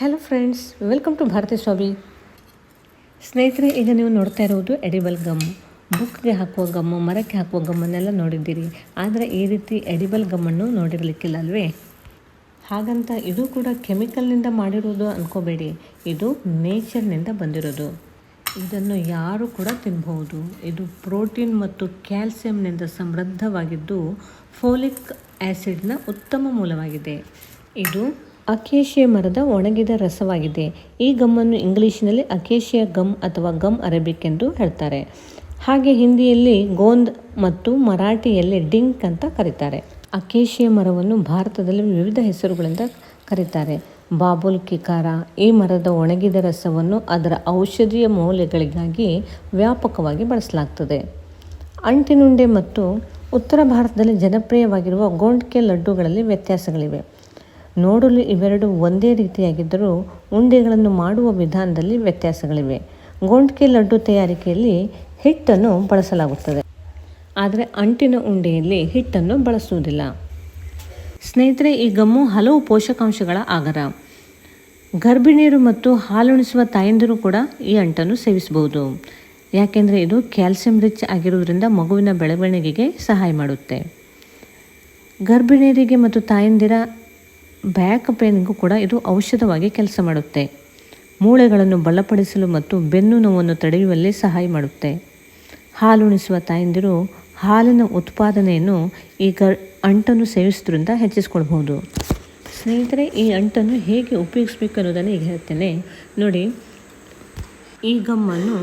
Hello friends welcome to Bharathi Swamy ಸ್ನೇಹಿತರೆ, ಈಗ ನೀವು ನೋಡ್ತಾ ಇರೋದು ಎಡಿಬಲ್ ಗಮ್ ಬುಕ್ಗೆ ಹಾಕುವ ಗಮ್ಮು ಮರಕ್ಕೆ ಹಾಕುವ ಗಮ್ಮನ್ನೆಲ್ಲ ನೋಡಿದ್ದೀರಿ. ಆದರೆ ಈ ರೀತಿ ಎಡಿಬಲ್ ಗಮ್ಮನ್ನು ನೋಡಿರಲಿಕ್ಕಿಲ್ಲ ಅಲ್ವೇ ಹಾಗಂತ ಇದು ಕೂಡ ಕೆಮಿಕಲ್ನಿಂದ ಮಾಡಿರೋದು ಅಂದ್ಕೋಬೇಡಿ ಇದು ನೇಚರ್ನಿಂದ ಬಂದಿರೋದು. ಇದನ್ನು ಯಾರು ಕೂಡ ತಿನ್ಬಹುದು. ಇದು ಪ್ರೋಟೀನ್ ಮತ್ತು ಕ್ಯಾಲ್ಸಿಯಂನಿಂದ ಸಮೃದ್ಧವಾಗಿದ್ದು ಫೋಲಿಕ್ ಆ್ಯಸಿಡ್ನ ಉತ್ತಮ ಮೂಲವಾಗಿದೆ. ಇದು ಅಕೇಶಿಯ ಮರದ ಒಣಗಿದ ರಸವಾಗಿದೆ. ಈ ಗಮ್ಮನ್ನು ಇಂಗ್ಲಿಷಿನಲ್ಲಿ ಅಕೇಶಿಯ ಗಮ್ ಅಥವಾ ಗಮ್ ಅರೇಬಿಕ್ ಎಂದು ಹೇಳ್ತಾರೆ. ಹಾಗೆ ಹಿಂದಿಯಲ್ಲಿ ಗೋಂದ್ ಮತ್ತು ಮರಾಠಿಯಲ್ಲಿ ಡಿಂಕ್ ಅಂತ ಕರೀತಾರೆ. ಅಕೇಶಿಯ ಮರವನ್ನು ಭಾರತದಲ್ಲಿ ವಿವಿಧ ಹೆಸರುಗಳಿಂದ ಕರೀತಾರೆ. ಬಾಬುಲ್ ಕಿಕಾರ ಈ ಮರದ ಒಣಗಿದ ರಸವನ್ನು ಅದರ ಔಷಧೀಯ ಮೌಲ್ಯಗಳಿಗಾಗಿ ವ್ಯಾಪಕವಾಗಿ ಬಳಸಲಾಗ್ತದೆ. ಅಂಟಿನುಂಡೆ ಮತ್ತು ಉತ್ತರ ಭಾರತದಲ್ಲಿ ಜನಪ್ರಿಯವಾಗಿರುವ ಗೋಂಡ್ಕೆ ಲಡ್ಡುಗಳಲ್ಲಿ ವ್ಯತ್ಯಾಸಗಳಿವೆ. ನೋಡಲು ಇವೆರಡು ಒಂದೇ ರೀತಿಯಾಗಿದ್ದರೂ ಉಂಡೆಗಳನ್ನು ಮಾಡುವ ವಿಧಾನದಲ್ಲಿ ವ್ಯತ್ಯಾಸಗಳಿವೆ. ಗೋಂಡ್ಕೆ ಲಡ್ಡು ತಯಾರಿಕೆಯಲ್ಲಿ ಹಿಟ್ಟನ್ನು ಬಳಸಲಾಗುತ್ತದೆ. ಆದರೆ ಅಂಟಿನ ಉಂಡೆಯಲ್ಲಿ ಹಿಟ್ಟನ್ನು ಬಳಸುವುದಿಲ್ಲ. ಸ್ನೇಹಿತರೆ, ಈ ಗಮ್ಮು ಹಲವು ಪೋಷಕಾಂಶಗಳ ಆಗರ. ಗರ್ಭಿಣಿಯರು ಮತ್ತು ಹಾಲುಣಿಸುವ ತಾಯಂದಿರು ಕೂಡ ಈ ಅಂಟನ್ನು ಸೇವಿಸಬಹುದು. ಯಾಕೆಂದರೆ ಇದು ಕ್ಯಾಲ್ಸಿಯಂ ರಿಚ್ ಆಗಿರುವುದರಿಂದ ಮಗುವಿನ ಬೆಳವಣಿಗೆಗೆ ಸಹಾಯ ಮಾಡುತ್ತೆ. ಗರ್ಭಿಣಿಯರಿಗೆ ಮತ್ತು ತಾಯಂದಿರ ಬ್ಯಾಕ್ ಪೇನ್ಗೂ ಕೂಡ ಇದು ಔಷಧವಾಗಿ ಕೆಲಸ ಮಾಡುತ್ತೆ. ಮೂಳೆಗಳನ್ನು ಬಲಪಡಿಸಲು ಮತ್ತು ಬೆನ್ನು ನೋವನ್ನು ತಡೆಯುವಲ್ಲಿ ಸಹಾಯ ಮಾಡುತ್ತೆ. ಹಾಲುಣಿಸುವ ತಾಯಂದಿರು ಹಾಲಿನ ಉತ್ಪಾದನೆಯನ್ನು ಈ ಗರ್ ಅಂಟನ್ನು ಸೇವಿಸೋದ್ರಿಂದ ಹೆಚ್ಚಿಸ್ಕೊಳ್ಬಹುದು. ಸ್ನೇಹಿತರೆ, ಈ ಅಂಟನ್ನು ಹೇಗೆ ಉಪಯೋಗಿಸ್ಬೇಕು ಅನ್ನೋದನ್ನು ಈಗ ಹೇಳ್ತೇನೆ. ನೋಡಿ, ಈ ಗಮ್ಮನ್ನು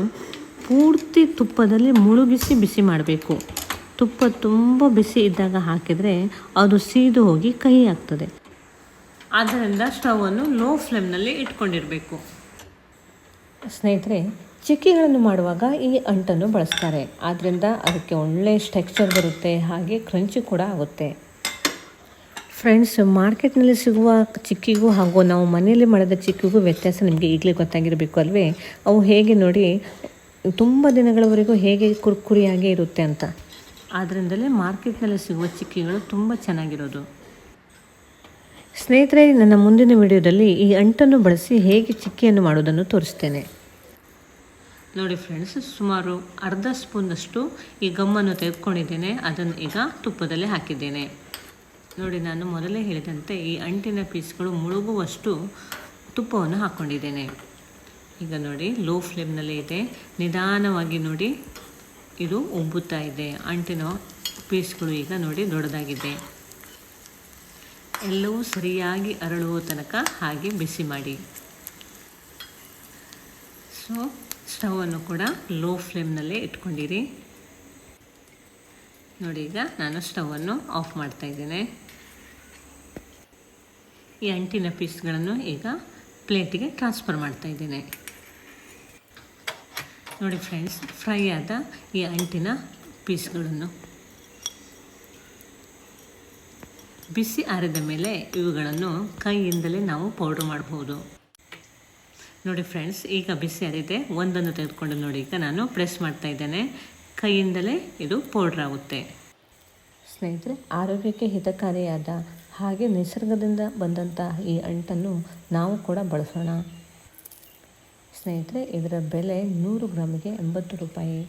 ಪೂರ್ತಿ ತುಪ್ಪದಲ್ಲಿ ಮುಳುಗಿಸಿ ಬಿಸಿ ಮಾಡಬೇಕು. ತುಪ್ಪ ತುಂಬ ಬಿಸಿ ಇದ್ದಾಗ ಹಾಕಿದರೆ ಅದು ಸೀದು ಹೋಗಿ ಕಹಿ ಆಗ್ತದೆ. ಆದ್ದರಿಂದ ಸ್ಟವನ್ನು ಲೋ ಫ್ಲೇಮ್ನಲ್ಲಿ ಇಟ್ಕೊಂಡಿರಬೇಕು. ಸ್ನೇಹಿತರೆ ಚಿಕ್ಕಿಗಳನ್ನು ಮಾಡುವಾಗ ಈ ಅಂಟನ್ನು ಬಳಸ್ತಾರೆ. ಆದ್ದರಿಂದ ಅದಕ್ಕೆ ಒಳ್ಳೆಯ ಸ್ಟ್ರಕ್ಚರ್ ಬರುತ್ತೆ ಹಾಗೆ ಕ್ರಂಚು ಕೂಡ ಆಗುತ್ತೆ. ಫ್ರೆಂಡ್ಸ್ ಮಾರ್ಕೆಟ್ನಲ್ಲಿ ಸಿಗುವ ಚಿಕ್ಕಿಗೂ ಹಾಗೂ ನಾವು ಮನೆಯಲ್ಲಿ ಮಾಡಿದ ಚಿಕ್ಕಿಗೂ ವ್ಯತ್ಯಾಸ ನಿಮಗೆ ಈಗಲೇ ಗೊತ್ತಾಗಿರಬೇಕು ಅಲ್ವೇ? ಅವು ಹೇಗೆ ನೋಡಿ ತುಂಬ ದಿನಗಳವರೆಗೂ ಹೇಗೆ ಕುರ್ಕುರಿಯಾಗೇ ಇರುತ್ತೆ ಅಂತ. ಆದ್ದರಿಂದಲೇ ಮಾರ್ಕೆಟ್ನಲ್ಲಿ ಸಿಗುವ ಚಿಕ್ಕಿಗಳು ತುಂಬ ಚೆನ್ನಾಗಿರೋದು. ಸ್ನೇಹಿತರೆ, ನನ್ನ ಮುಂದಿನ ವಿಡಿಯೋದಲ್ಲಿ ಈ ಅಂಟನ್ನು ಬಳಸಿ ಹೇಗೆ ಚಿಕ್ಕಿಯನ್ನು ಮಾಡೋದನ್ನು ತೋರಿಸ್ತೇನೆ. ನೋಡಿ ಫ್ರೆಂಡ್ಸ್ ಸುಮಾರು ಅರ್ಧ ಸ್ಪೂನಷ್ಟು ಈ ಗಮ್ಮನ್ನು ತೆಗೆದುಕೊಂಡಿದ್ದೇನೆ. ಅದನ್ನು ಈಗ ತುಪ್ಪದಲ್ಲಿ ಹಾಕಿದ್ದೇನೆ. ನೋಡಿ, ನಾನು ಮೊದಲೇ ಹೇಳಿದಂತೆ ಈ ಅಂಟಿನ ಪೀಸ್ಗಳು ಮುಳುಗುವಷ್ಟು ತುಪ್ಪವನ್ನು ಹಾಕ್ಕೊಂಡಿದ್ದೇನೆ ಈಗ ನೋಡಿ ಲೋ ಫ್ಲೇಮ್ನಲ್ಲೇ ಇದೆ. ನಿಧಾನವಾಗಿ ನೋಡಿ, ಇದು ಉಬ್ಬುತ್ತಾ ಇದೆ. ಅಂಟಿನ ಪೀಸ್ಗಳು ಈಗ ನೋಡಿ ದೊಡ್ಡದಾಗಿದೆ. ಎಲ್ಲವೂ ಸರಿಯಾಗಿ ಅರಳುವ ತನಕ ಹಾಗೆ ಬಿಸಿ ಮಾಡಿ. ಸೊ ಸ್ಟವನ್ನು ಕೂಡ ಲೋ ಫ್ಲೇಮ್ನಲ್ಲೇ ಇಟ್ಕೊಂಡಿರಿ. ನೋಡಿ ಈಗ ನಾನು ಸ್ಟವನ್ನು ಆಫ್ ಮಾಡ್ತಾ ಇದ್ದೇನೆ. ಈ ಅಂಟಿನ ಪೀಸ್ಗಳನ್ನು ಈಗ ಪ್ಲೇಟಿಗೆ ಟ್ರಾನ್ಸ್ಫರ್ ಮಾಡ್ತಾ ಇದ್ದೇನೆ. ನೋಡಿ ಫ್ರೆಂಡ್ಸ್ ಫ್ರೈ ಆದ ಈ ಅಂಟಿನ ಪೀಸ್ಗಳನ್ನು ಬಿಸಿ ಆರಿದ ಮೇಲೆ ಇವುಗಳನ್ನು ಕೈಯಿಂದಲೇ ನಾವು ಪೌಡ್ರ್ ಮಾಡಬಹುದು ನೋಡಿ ಫ್ರೆಂಡ್ಸ್ ಈಗ ಬಿಸಿ ಆರಿದೆ. ಒಂದನ್ನು ತೆಗೆದುಕೊಂಡು ನೋಡಿ. ಈಗ ನಾನು ಪ್ರೆಸ್ ಮಾಡ್ತಾ ಇದ್ದೇನೆ. ಕೈಯಿಂದಲೇ ಇದು ಪೌಡ್ರ್ ಆಗುತ್ತೆ. ಸ್ನೇಹಿತರೆ, ಆರೋಗ್ಯಕ್ಕೆ ಹಿತಕಾರಿಯಾದ ಹಾಗೆ ನಿಸರ್ಗದಿಂದ ಬಂದಂಥ ಈ ಅಂಟನ್ನು ನಾವು ಕೂಡ ಬಳಸೋಣ. ಸ್ನೇಹಿತರೆ, ಇದರ ಬೆಲೆ ನೂರು ಗ್ರಾಮಿಗೆ ಎಂಬತ್ತು ರೂಪಾಯಿ.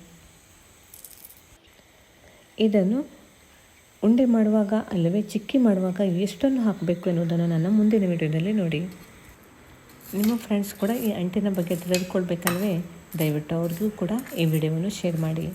ಇದನ್ನು ಉಂಡೆ ಮಾಡುವಾಗ ಅಲ್ಲವೇ ಚಿಕ್ಕಿ ಮಾಡುವಾಗ ಎಷ್ಟನ್ನು ಹಾಕಬೇಕು ಎನ್ನುವುದನ್ನು ನನ್ನ ಮುಂದಿನ ವಿಡಿಯೋದಲ್ಲಿ ನೋಡಿ. ನಿಮ್ಮ ಫ್ರೆಂಡ್ಸ್ ಕೂಡ ಈ ಅಂಟಿನ ಬಗ್ಗೆ ತಿಳಿದುಕೊಳ್ಬೇಕಲ್ವೇ? ದಯವಿಟ್ಟು ಅವ್ರಿಗೂ ಕೂಡ ಈ ವಿಡಿಯೋವನ್ನು ಶೇರ್ ಮಾಡಿ.